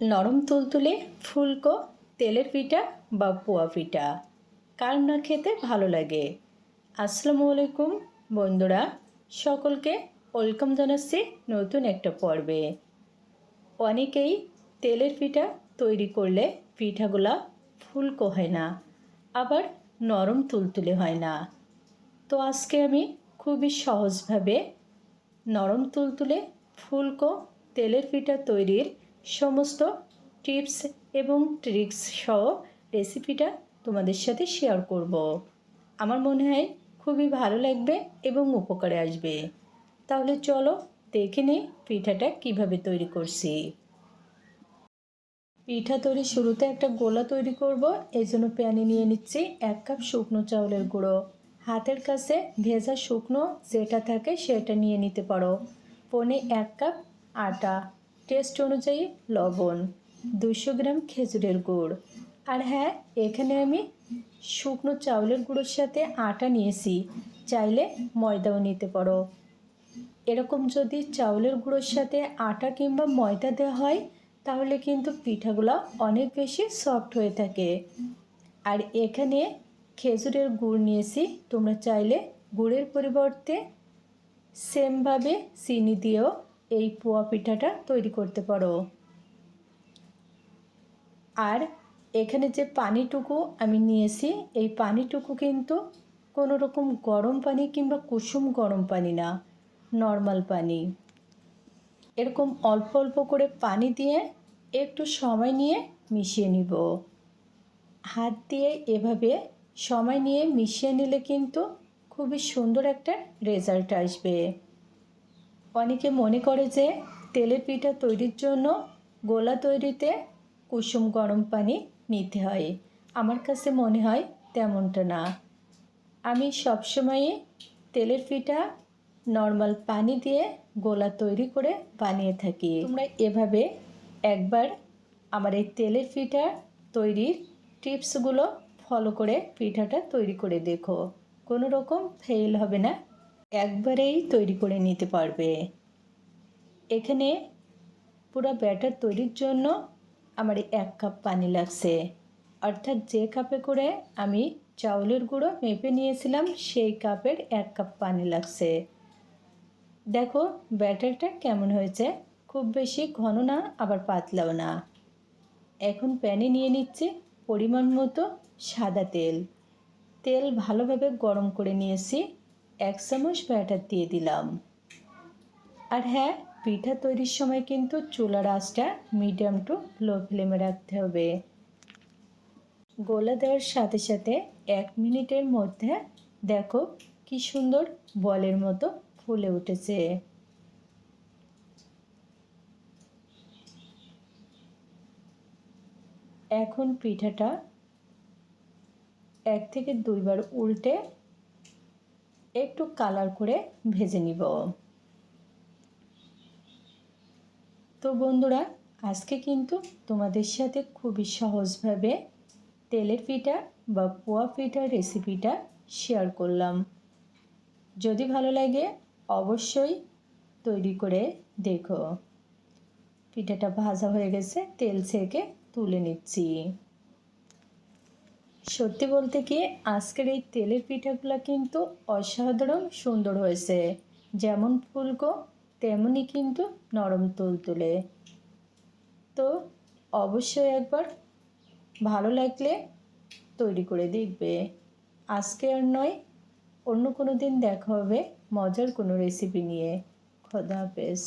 নরম তুলতুলে ফুলকো, তেলের পিঠা বা পোয়া পিঠা। কার না খেতে ভালো লাগে? আসসালামু আলাইকুম বন্ধুরা, সকলকে ওয়েলকাম জানাচ্ছি নতুন একটা পর্বে। অনেকেই তেলের পিঠা তৈরি করলে পিঠাগুলা ফুলকো হয় না, আবার নরম তুলতুলে হয় না। তো আজকে আমি খুবই সহজভাবে নরম তুলতুলে ফুলকো, তেলের পিঠা তৈরির সমস্ত টিপস এবং ট্রিক্স সহ রেসিপিটা তোমাদের সাথে শেয়ার করব। আমার মনে হয় খুবই ভালো লাগবে এবং উপকারে আসবে। তাহলে চলো দেখে নিই পিঠাটা কীভাবে তৈরি করছি। পিঠা তৈরি শুরুতে একটা গোলা তৈরি করব। এই জন্য প্যানে নিয়ে নিচ্ছি এক কাপ শুকনো চাউলের গুঁড়ো। হাতের কাছে ভেজা শুকনো যেটা থাকে সেটা নিয়ে নিতে পারো। পনে এক কাপ আটা। টেস্ট অনুযায়ী লবণ দুশো গ্রাম খেজুরের গুড়। আর হ্যাঁ এখানে আমি শুকনো চাউলের গুঁড়োর সাথে আটা নিয়েছি, চাইলে ময়দাও নিতে পারো। এরকম যদি চাউলের গুঁড়োর সাথে আটা কিংবা ময়দা দেওয়া হয়, তাহলে কিন্তু পিঠাগুলো অনেক বেশি সফট হয়ে থাকে। আর এখানে খেজুরের গুড় নিয়েছি, তোমরা চাইলে গুড়ের পরিবর্তে সেমভাবে চিনি দিয়েও এই পোয়া পিঠাটা তৈরি করতে পারো। আর এখানে যে পানিটুকু আমি নিয়েছি, এই পানিটুকু কিন্তু কোনো রকম গরম পানি কিংবা কুসুম গরম পানি না, নর্মাল পানি। এরকম অল্প অল্প করে পানি দিয়ে একটু সময় নিয়ে মিশিয়ে নিব। হাত দিয়ে এভাবে সময় নিয়ে মিশিয়ে নিলে কিন্তু খুবই সুন্দর একটা রেজাল্ট আসবে। অনেকে মনে করে যে তেলের পিঠা তৈরির জন্য গোলা তৈরিতে কুসুম গরম পানি নিতে হয়। আমার কাছে মনে হয় তেমনটা না। আমি সবসময়ই তেলের পিঠা নর্মাল পানি দিয়ে গোলা তৈরি করে বানিয়ে থাকি। তোমরা এভাবে একবার আমার এই তেলের পিঠা তৈরির টিপসগুলো ফলো করে পিঠাটা তৈরি করে দেখো। কোনো রকম ফেল হবে না। একবারেই তৈরি করে নিতে পারবে। এখানে পুরো ব্যাটার তৈরির জন্য আমার এক কাপ পানি লাগছে। অর্থাৎ যে কাপে করে আমি চাউলের গুঁড়ো মেপে নিয়েছিলাম, সেই কাপের এক কাপ পানি লাগছে। দেখো, ব্যাটারটা কেমন হয়েছে। খুব বেশি ঘন না, আবার পাতলাও না। এখন প্যানে নিয়ে নিচ্ছে পরিমাণ মতো সাদা তেল। তেল ভালোভাবে গরম করে নিয়েছি। এক চামচ ব্যাটার দিয়ে দিলাম। আর হ্যাঁ পিঠা তৈরির সময় কিন্তু চুলার আঁচটা মিডিয়াম টু লো ফ্লেমে রাখতে হবে। গোলা দেওয়ার সাথে সাথে এক মিনিটের মধ্যে দেখো কি সুন্দর বলের মতো ফুলে উঠেছে। এখন পিঠাটা এক থেকে দুইবার উল্টে একটু কালার করে ভেজে নিব। তো বন্ধুরা, আজকে কিন্তু তোমাদের সাথে খুবই সহজভাবে তেলের পিঠা বা পোয়া পিঠার রেসিপিটা শেয়ার করলাম। যদি ভালো লাগে, অবশ্যই তৈরি করে দেখো। পিঠাটা ভাজা হয়ে গেছে, তেল ছেঁকে তুলে নিচ্ছি। সত্যি বলতে কি, আজকের এই তেলের পিঠাগুলো কিন্তু অসাধারণ সুন্দর হয়েছে। যেমন ফুলকো তেমনই কিন্তু নরম তুল তুলতুলে। তো অবশ্যই একবার ভালো লাগলে তৈরি করে দেখবে। আজকে আর নয়, অন্য কোনো দিন দেখা হবে মজার কোনো রেসিপি নিয়ে। খোদা হাফেজ।